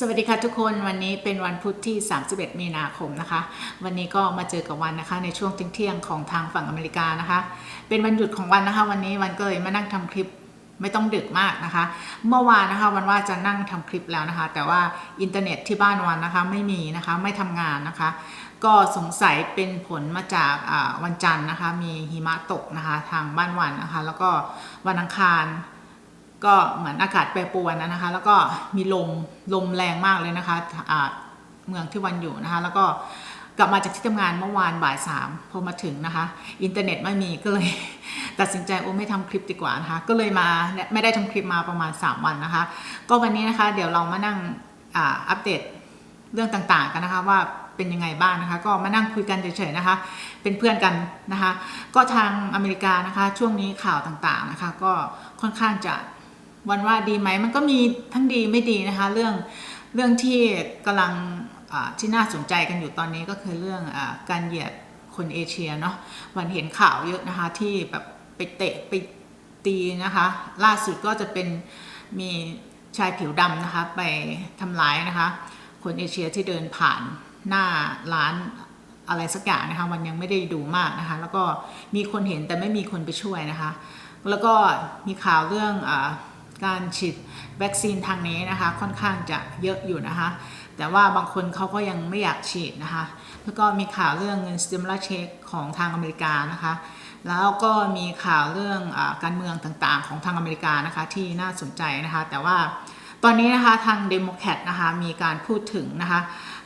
สวัสดีค่ะทุกคนวันนี้เป็นวันพุธที่ 31 มีนาคมนะคะ วันนี้ก็มาเจอกับวันนะคะ ในช่วงเที่ยงของทางฝั่งอเมริกานะคะ เป็นวันหยุดของวันนะคะ วันนี้วันก็เลยมานั่งทำคลิปไม่ต้องดึกมากนะคะ เมื่อวานนะคะวันว่าจะนั่งทำคลิปแล้วนะคะ แต่ว่าอินเทอร์เน็ตที่บ้านวันนะคะไม่มีนะคะไม่ทำงานนะคะ ก็สงสัยเป็นผลมาจากวันจันทร์นะคะ มีหิมะตกนะคะทางบ้านวันนะคะ แล้วก็วันอังคาร ก็เหมือนอากาศแปรปรวนนะคะ แล้วก็มีลมลมแรงมากเลยนะคะเมืองที่วันอยู่นะคะ แล้วก็กลับมาจากที่ทำงานเมื่อวานบ่ายสามพอมาถึงนะคะ อินเทอร์เน็ตไม่มีก็เลย ตัดสินใจโอ้ไม่ทำคลิปดีกว่านะคะ ก็เลยมาไม่ได้ทำคลิปมาประมาณ 3 วันนะคะ ก็วันนี้นะคะ เดี๋ยวเรามานั่งอัปเดตเรื่องต่างๆกันนะคะว่าเป็นยังไงบ้างนะคะ ก็มานั่งคุยกันเฉยๆนะคะ เป็นเพื่อนกันนะคะ ก็ทางอเมริกานะคะ ช่วงนี้ข่าวต่างๆนะคะ ก็ค่อนข้างจะ วันว่าดีไหมมันก็มีทั้งดีไม่ดีนะคะ เรื่องเรื่องที่กำลังที่น่าสนใจกันอยู่ตอนนี้ก็คือเรื่องอการเหยียดคนเอเชียเนาะวันเห็นข่าวเยอะนะคะที่แบบไปเตะไปตีนะคะ ล่าสุดก็จะเป็นมีชายผิวดำนะคะไปทำร้ายนะคะ คนเอเชียที่เดินผ่านหน้าร้านอะไรสักอย่างนะคะมันยังไม่ได้ดูมากนะคะ แล้วก็มีคนเห็นแต่ไม่มีคนไปช่วยนะคะ แล้วก็มีข่าวเรื่องอ การฉีดวัคซีนทางนี้นะคะ ค่อนข้างจะเยอะอยู่นะคะ แต่ว่าบางคนเขาก็ยังไม่อยากฉีดนะคะ แล้วก็มีข่าวเรื่องเงินสติมล u s เช็คของทางอเมริกานะคะ แล้วก็มีข่าวเรื่องอการเมืองต่างๆ ของทางอเมริกานะคะที่น่าสนใจนะคะ แต่ว่าตอนนี้นะคะทางเดโมแครตนะคะมีการพูดถึงนะคะ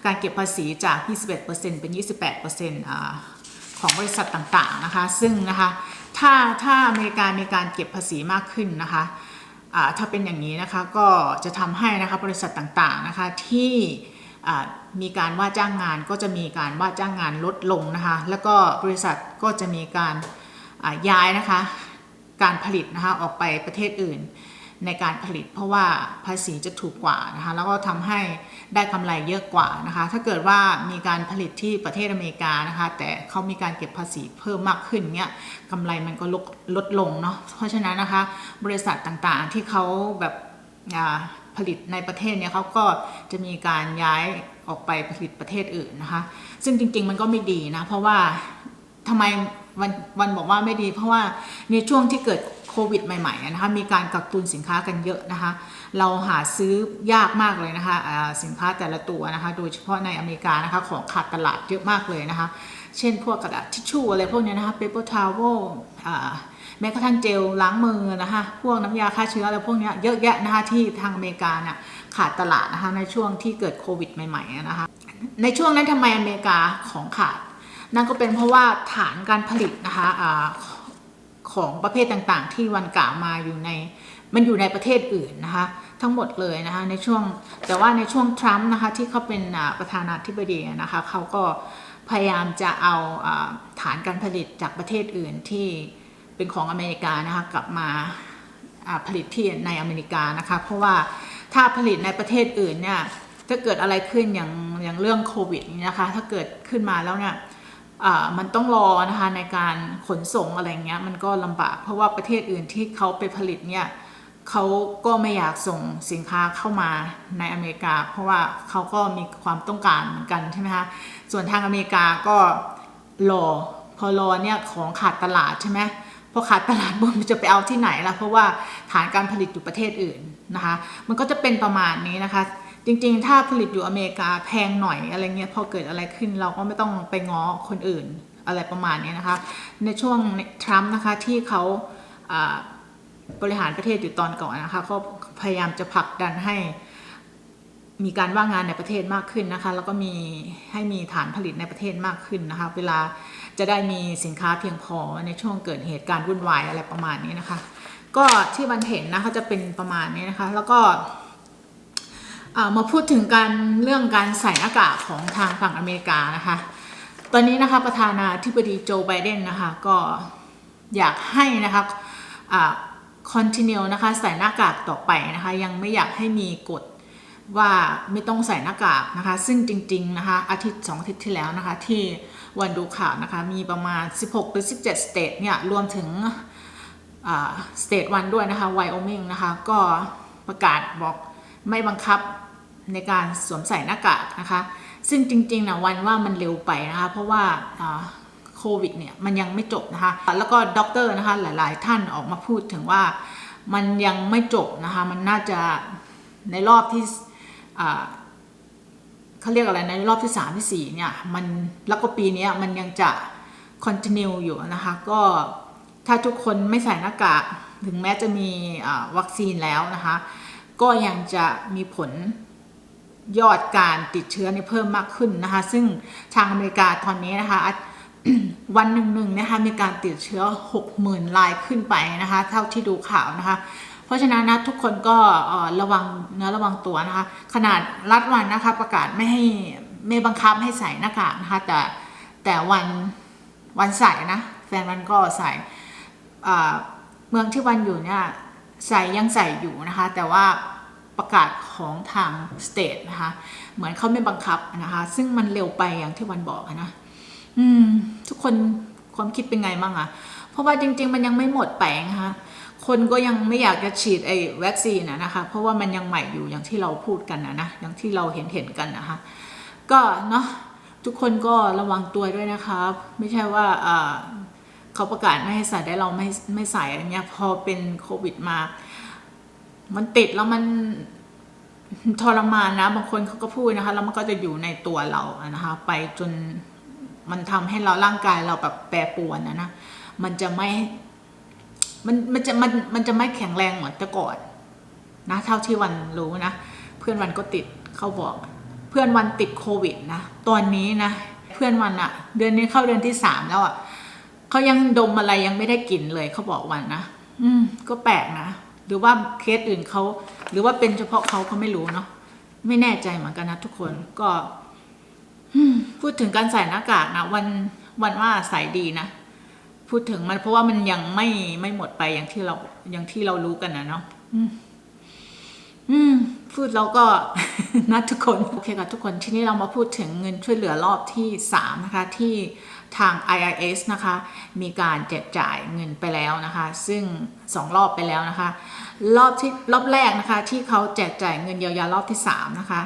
การเก็บภาษีจาก 21%เป็น 28%อ่าของบริษัทต่างๆนะคะ ซึ่งนะคะ ถ้าถ้าอเมริกามีการเก็บภาษีมากขึ้นนะคะ ถ้าเป็นอย่างนี้นะคะก็จะทำให้นะคะบริษัทต่างๆนะคะที่มีการว่าจ้างงานก็จะมีการว่าจ้างงานลดลงนะคะแล้วก็บริษัทก็จะมีการย้ายนะคะการผลิตนะคะออกไปประเทศอื่น ในการผลิต เพราะว่าภาษีจะถูกกว่านะคะแล้วก็ทำให้ได้กำไรเยอะกว่านะคะถ้าเกิดว่ามีการผลิตที่ประเทศอเมริกานะคะแต่เขามีการเก็บภาษีเพิ่มมากขึ้นเนี่ยกำไรมันก็ลดลดลงเนาะเพราะฉะนั้นนะคะบริษัทต่างๆที่เขาแบบอ่าผลิตในประเทศเนี่ยเขาก็จะมีการย้ายออกไปผลิตประเทศอื่นนะคะ ซึ่งจริงๆมันก็ไม่ดีนะเพราะว่าทำไมวันวันบอกว่าไม่ดี เพราะว่าในช่วงที่เกิด โควิดใหม่ๆนะคะมีการกักตุนสินค้ากันเยอะนะคะ เราหาซื้อยากมากเลยนะคะสินค้าแต่ละตัวนะคะ โดยเฉพาะในอเมริกานะคะของขาดตลาดเยอะมากเลยนะคะ เช่นพวกกระดาษทิชชู่อะไรพวกนี้นะคะ paper towel อ่าแม้กระทั่งเจลล้างมือนะคะพวกน้ำยาฆ่าเชื้ออะไรพวกนี้เยอะแยะนะคะที่ทางอเมริกาเนี่ยขาดตลาดนะคะในช่วงที่เกิดโควิดใหม่ๆนะคะในช่วงนั้นทำไมอเมริกาของขาดนั่นก็เป็นเพราะว่าฐานการผลิตนะคะอ ของประเภทต่างๆ ที่วันกล่าวมาอยู่ในมันอยู่ในประเทศอื่นนะคะทั้งหมดเลยนะคะในช่วงแต่ว่าในช่วงทรัมป์นะคะที่เขาเป็นประธานาธิบดีนะคะเขาก็พยายามจะเอาฐานการผลิตจากประเทศอื่นที่เป็นของอเมริกานะคะกลับมาผลิตที่ในอเมริกานะคะเพราะว่าถ้าผลิตในประเทศอื่นเนี่ยถ้าเกิดอะไรขึ้นอย่างอย่างเรื่องโควิดนี้นะคะถ้าเกิดขึ้นมาแล้วเนี่ย มันต้องรอนะคะในการขนส่งอะไรเงี้ยมันก็ลำบากเพราะว่าประเทศอื่นที่เขาไปผลิตเนี่ยเขาก็ไม่อยากส่งสินค้าเข้ามาในอเมริกา เพราะว่าเขาก็มีความต้องการเหมือนกันใช่ไหมคะส่วนทางอเมริกาก็รอพอรอเนี่ยของขาดตลาดใช่ไหมพอขาดตลาดบมันจะไปเอาที่ไหนล่ะเพราะว่าฐานการผลิตอยู่ประเทศอื่นนะคะ มันก็จะเป็นประมาณนี้นะคะ จริง ๆ ถ้าผลิตอยู่อเมริกาแพงหน่อยอะไรเงี้ยพอเกิดอะไรขึ้นเราก็ไม่ต้องไปง้อคนอื่นอะไรประมาณนี้นะคะ ในช่วงทรัมป์นะคะที่เขาบริหารประเทศอยู่ตอนก่อนนะคะก็พยายามจะผลักดันให้มีการว่างงานในประเทศมากขึ้นนะคะ แล้วก็มีให้มีฐานผลิตในประเทศมากขึ้นนะคะ เวลาจะได้มีสินค้าเพียงพอในช่วงเกิดเหตุการณ์วุ่นวายอะไรประมาณนี้นะคะ ก็ที่วันเห็นนะคะจะเป็นประมาณนี้นะคะ แล้วก็ มาพูดถึงการเรื่องการใส่หน้ากากของทางฝั่งอเมริกานะคะ ตอนนี้นะคะประธานาธิบดีโจไบเดนนะคะก็อยากให้นะคะคอ่า continue นะคะใส่หน้ากากต่อไปนะคะ ยังไม่อยากให้มีกฎว่าไม่ต้องใส่หน้ากากนะคะ ซึ่งจริงๆนะคะอาทิตย์สองอาทิตย์ที่แล้วนะคะ ที่วันดูข่าวนะคะ มีประมาณ 16 หรือ 17 สเตทเนี่ย รวมถึงสเตทวันด้วยนะคะไวโอมิงนะคะ ก็ประกาศบอก ไม่บังคับในการสวมใส่หน้ากากนะคะ ซึ่งจริงๆนะวันว่ามันเร็วไปนะคะ เพราะว่าโควิดเนี่ยมันยังไม่จบนะคะ แล้วก็ด็อกเตอร์นะคะหลายๆ ท่านออกมาพูดถึงว่ามันยังไม่จบนะคะ มันน่าจะในรอบที่เขาเรียกอะไรในรอบที่สามที่สี่เนี่ยมันแล้วก็ปีนี้มันยังจะ continue อยู่นะคะ ก็ถ้าทุกคนไม่ใส่หน้ากากถึงแม้จะมีวัคซีนแล้วนะคะ ก็ยังจะมีผลยอดการติดเชื้อเนี่ยเพิ่มมากขึ้นนะคะ ซึ่งทางอเมริกาตอนนี้นะคะวันหนึ่งหนึ่งๆนะคะมีการติดเชื้อ 60,000รายขึ้นไปนะคะ เท่าที่ดูข่าวนะคะ เพราะฉะนั้นนะทุกคนก็ระวังเนื้อระวังตัวนะคะ ขนาดรัฐวันนะคะประกาศไม่ให้ไม่บังคับให้ใส่หน้ากากนะคะ แต่แต่วันวันใส่นะ แฟนวันก็ใส่เมืองที่วันอยู่เนี่ย ใส่ยังใส่อยู่นะคะ แต่ว่าประกาศของทางสเตทนะคะ เหมือนเขาไม่บังคับนะคะ ซึ่งมันเร็วไปอย่างที่วันบอกนะอืม ทุกคนความคิดเป็นไงบ้างอะเพราะว่าจริง ๆ มันยังไม่หมดไปนะคะคนก็ยังไม่อยากจะฉีดไอ้วัคซีนนะคะ เพราะว่ามันยังใหม่อยู่อย่างที่เราพูดกันนะนะอย่างที่เราเห็นเห็นกันนะคะ ก็เนาะทุกคนก็ระวังตัวด้วยนะคะไม่ใช่ว่าอ่า เขาประกาศไม่ให้ใส่ได้เราไม่ไม่ใส่อะไรเงี้ยพอเป็นโควิดมา มันติดแล้วมันทรมานนะ บางคนเขาก็พูดนะคะแล้วมันก็จะอยู่ในตัวเรานะคะ ไปจนมันทำให้เราร่างกายเราแบบแปรปรวนนะนะมันจะไม่ มันมันจะมันมันจะไม่แข็งแรงเหมือนแต่ก่อนนะเท่าที่วันรู้นะเพื่อนวันก็ติดเขาบอก เพื่อนวันติดโควิดนะตอนนี้นะเพื่อนวันอะเดือนนี้เข้าเดือนที่สามแล้วอะ เขายังดมอะไรยังไม่ได้กลิ่นเลยเขาบอกวันนะอืม ก็แปลกนะหรือว่าเคสอื่นเขาหรือว่าเป็นเฉพาะเขาก็ไม่รู้เนาะไม่แน่ใจเหมือนกันนะทุกคนก็อืมพูดถึงการใส่หน้ากากนะวันวันว่าใส่ดีนะพูดถึงมันเพราะว่ามันยังไม่ไม่หมดไปอย่างที่เราอย่างที่เรารู้กันนะเนาะอืมอืมพูดแล้วก็ นะทุกคน โอเคค่ะทุกคน ทีนี้เรามาพูดถึงเงินช่วยเหลือรอบที่3นะคะที่ ทาง IRS นะคะ มีการแจกจ่ายเงินไปแล้วนะคะ ซึ่ง 2 รอบไปแล้วนะคะ รอบที่รอบแรกนะคะ ที่เขาแจกจ่ายเงินเยียวยารอบที่ 3 นะคะ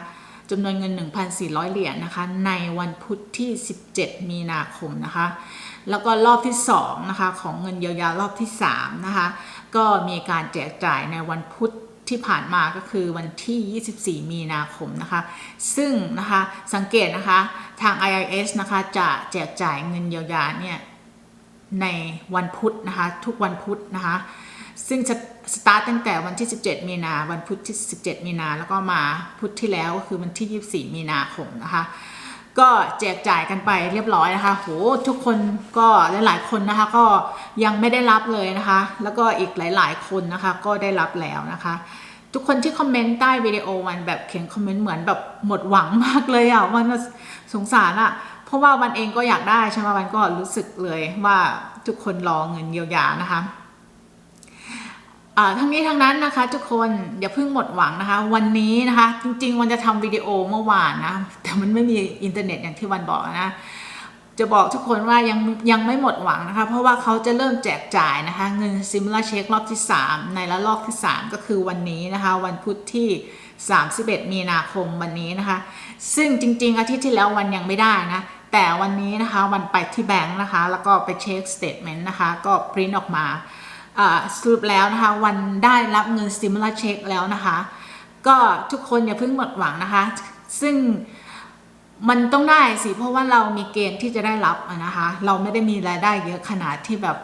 จำนวนเงิน 1,400 เหรียญนะคะ ในวันพุธที่ 17 มีนาคมนะคะ แล้วก็รอบที่2นะคะของเงินเยียวยารอบที่3นะคะ ก็มีการแจกจ่ายในวันพุธ ที่ผ่านมาก็คือวันที่ 24 มีนาคมนะคะ ซึ่งนะคะสังเกตนะคะทาง IRS นะคะจะแจกจ่ายเงินเยียวยาเนี่ยในวันพุธนะคะทุกวันพุธนะคะซึ่งจะสตาร์ตตั้งแต่วันที่ 17 มีนาวันพุธที่ 17 มีนาแล้วก็มาพุธที่แล้วก็คือวันที่ 24 มีนาคมนะคะ ก็แจกจ่ายกันไปเรียบร้อยนะคะ โห ทุกคนก็หลาย ๆ คนนะคะ ก็ยังไม่ได้รับเลยนะคะ แล้วก็อีกหลาย ๆ คนนะคะ ก็ได้รับแล้วนะคะ ทุกคนที่คอมเมนต์ใต้วิดีโอวันแบบเขียนคอมเมนต์เหมือนแบบหมดหวังมากเลยอะวันสงสารอะ เพราะว่าวันเองก็อยากได้ใช่ไหมวันก็รู้สึกเลยว่าทุกคนรอเงินเยียวยานะคะ ทั้งนี้ทั้งนั้นนะคะ ทุกคนอย่าเพิ่งหมดหวังนะคะ วันนี้นะคะ จริง ๆ วันจะทำวิดีโอเมื่อวานนะ แต่มันไม่มีอินเทอร์เน็ตอย่างที่วันบอกนะ จะบอกทุกคนว่ายังยังไม่หมดหวังนะคะ เพราะว่าเขาจะเริ่มแจกจ่ายนะคะ เงินซิมล a เช็ครอบที่ 3 ในละลอกที่ 3 ก็คือวันนี้นะคะ วันพุธที่ 31 มีนาคมวันนี้นะคะ ซึ่งจริง ๆ อาทิตย์ที่แล้ววันยังไม่ได้นะแต่วันนี้นะคะวันไปที่แบงค์นะคะ แล้วก็ไปเช็คสเตทเมนต์นะคะ ก็ปริ้นออกมา สรุปแล้วนะคะวันได้รับเงิน stimulus check แล้วนะคะ ก็ทุกคนอย่าเพิ่งหมดหวังนะคะ ซึ่งมันต้องได้สิ เพราะว่าเรามีเกณฑ์ที่จะได้รับนะคะ เราไม่ได้มีรายได้เยอะขนาดที่แบบ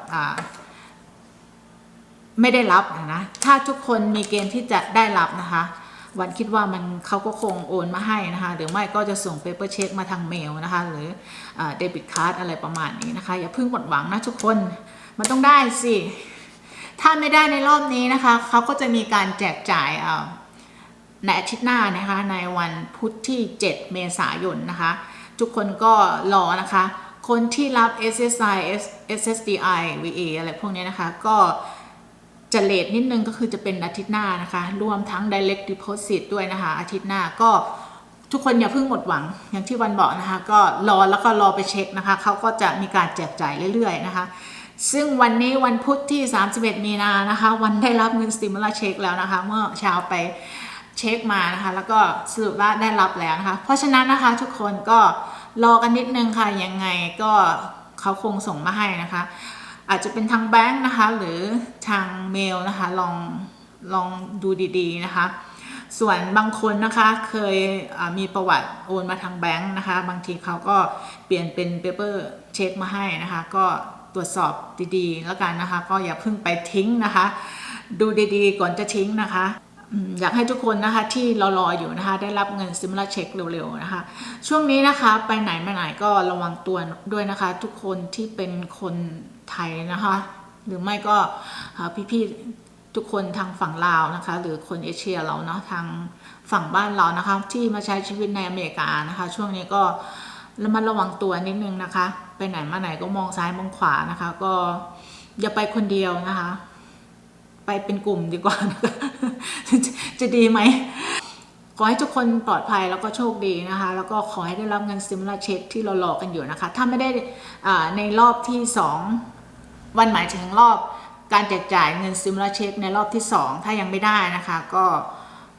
ไม่ได้รับนะถ้าทุกคนมีเกณฑ์ที่จะได้รับนะคะ วันคิดว่ามันเขาก็คงโอนมาให้นะคะ หรือไม่ก็จะส่งเปเปอร์เช็คมาทางเมลนะคะ หรือเดบิตการ์ดอะไรประมาณนี้นะคะ อย่าเพิ่งหมดหวังนะทุกคน มันต้องได้สิ ถ้าไม่ได้ในรอบนี้นะคะเขาก็จะมีการแจกจ่ายในอาทิตย์หน้านะคะในวันพุธที่ 7 เมษายนนะคะ ทุกคนก็รอนะคะ คนที่รับ SSI SSDI VA อะไรพวกนี้นะคะ ก็จะเลทนิดนึงก็คือจะเป็นอาทิตย์หน้านะคะ รวมทั้ง direct deposit ด้วยนะคะ อาทิตย์หน้าก็ทุกคนอย่าเพิ่งหมดหวังอย่างที่วันบอกนะคะ ก็รอแล้วก็รอไปเช็คนะคะเขาก็จะมีการแจกจ่ายเรื่อยๆนะคะ ซึ่งวันนี้วันพุธที่ 31 มีนานะคะ วันได้รับเงิน stimulus check แล้วนะคะ เมื่อเช้าไปเเช็คมานะคะ แล้วก็สรุปว่าได้รับแล้วนะคะ เพราะฉะนั้นนะคะทุกคนก็รอกันนิดนึงค่ะยังไงก็เขาคงส่งมาให้นะคะ อาจจะเป็นทางแบงค์นะคะ หรือทางเมลนะคะลองลองดูดีๆนะคะ ส่วนบางคนนะคะเคยมีประวัติโอนมาทางแบงค์นะคะ บางทีเขาก็เปลี่ยนเป็นเปเปอร์เช็คมาให้นะคะ ก็ตรวจสอบดีๆ แล้วกันนะคะ ก็อย่าเพิ่งไปทิ้งนะคะ ดูดีๆ ก่อนจะทิ้งนะคะอยากให้ทุกคนนะคะที่รอๆอยู่นะคะได้รับเงินซิมล a เช็คเร็วๆนะคะ ช่วงนี้นะคะไปไหนมาไหนก็ระวังตัวด้วยนะคะ ทุกคนที่เป็นคนไทยนะคะ หรือไม่ก็พี่ๆ ทุกคนทางฝั่งลาวนะคะ หรือคนเอเชียเราเนาะทางฝั่งบ้านเรานะคะ ที่มาใช้ชีวิตในอเมริกานะคะ ช่วงนี้ก็ระมัดระวังตัวนิดนึงนะคะ ไปไหนมาไหนก็มองซ้ายมองขวานะคะ ก็อย่าไปคนเดียวนะคะ ไปเป็นกลุ่มดีกว่านะคะจะจะดีไหมขอให้ทุกคนปลอดภัยแล้วก็โชคดีนะคะ แล้วก็ขอให้ได้รับเงินซิมล a เช็คที่เรารอกันอยู่นะคะ ถ้าไม่ได้ในรอบที่ 2 วันหมายถึงรอบ การแจกจ่ายเงินซิม u ลเช็คในรอบที่ 2 ถ้ายังไม่ได้นะคะก็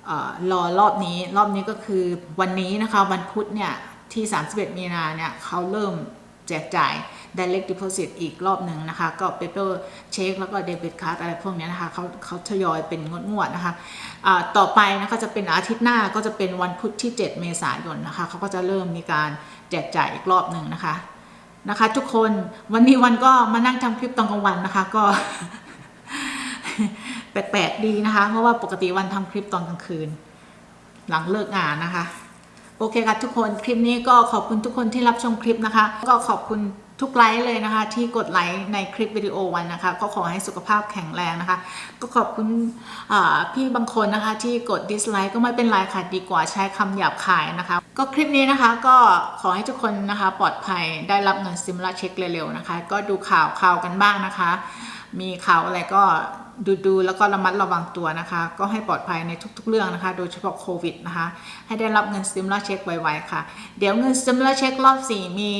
เอ่อรอรอบนี้รอบนี้ก็คือวันนี้นะคะวันพุธเนี่ยที่ 31 มีนาเนี่ยเขาเริ่มแจกจ่าย direct deposit อีกรอบหนึ่งนะคะ ก็ paper check แล้วก็ debit card อะไรพวกนี้นะคะเขาเขาทยอยเป็นงวดๆนะคะอ่าต่อไปนะคะจะเป็นอาทิตย์หน้าก็จะเป็นวันพุธที่ 7 เมษายนนะคะเขาก็จะเริ่มมีการแจกจ่ายอีกรอบหนึ่งนะคะนะคะ ทุกคนวันนี้วันก็มานั่งทำคลิปตอนกลางวันนะคะ ก็ แปลกๆดีนะคะ เพราะว่าปกติวันทำคลิปตอนกลางคืน หลังเลิกงานนะคะ โอเคค่ะทุกคนคลิปนี้ก็ขอบคุณทุกคนที่รับชมคลิปนะคะ ก็ขอบคุณทุกไลค์เลยนะคะ ที่กดไลค์ในคลิปวิดีโอวันนะคะ ก็ขอให้สุขภาพแข็งแรงนะคะ ก็ขอบคุณพี่บางคนนะคะที่กดดิสไลค์ก็ไม่เป็นไรค่ะดีกว่าใช้คำหยาบคายนะคะ ก็คลิปนี้นะคะก็ขอให้ทุกคนนะคะปลอดภัยได้รับเงินซิมลาเช็คเร็วๆนะคะ ก็ดูข่าวข่าวกันบ้างนะคะ มีข่าวอะไรก็ ดูดูๆแล้วก็ระมัดระวังตัวนะคะ ก็ให้ปลอดภัยในทุก ๆ เรื่องนะคะ โดยเฉพาะโควิดนะคะ ให้ได้รับเงินซิมลาเช็คไวๆค่ะ เดี๋ยวเงินซิมลาเช็ครอบสี่มี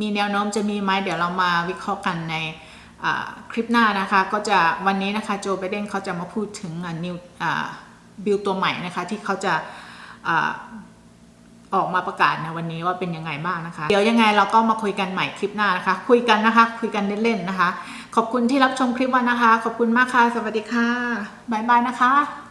มีแนวโน้มจะมีไหมเดี๋ยวเรามาวิเคราะห์กันในคลิปหน้านะคะก็จะวันนี้นะคะโจไบเดนเขาจะมาพูดถึงนิวบิลตัวใหม่นะคะที่เขาจะออกมาประกาศในวันนี้ว่าเป็นยังไงบ้างนะคะ เดี๋ยวยังไงเราก็มาคุยกันใหม่คลิปหน้านะคะ คุยกันนะคะ คุยกันเล่นๆนะคะ ขอบคุณที่รับชมคลิปวันนะคะ ขอบคุณมากค่ะ สวัสดีค่ะ บ๊ายบายนะคะ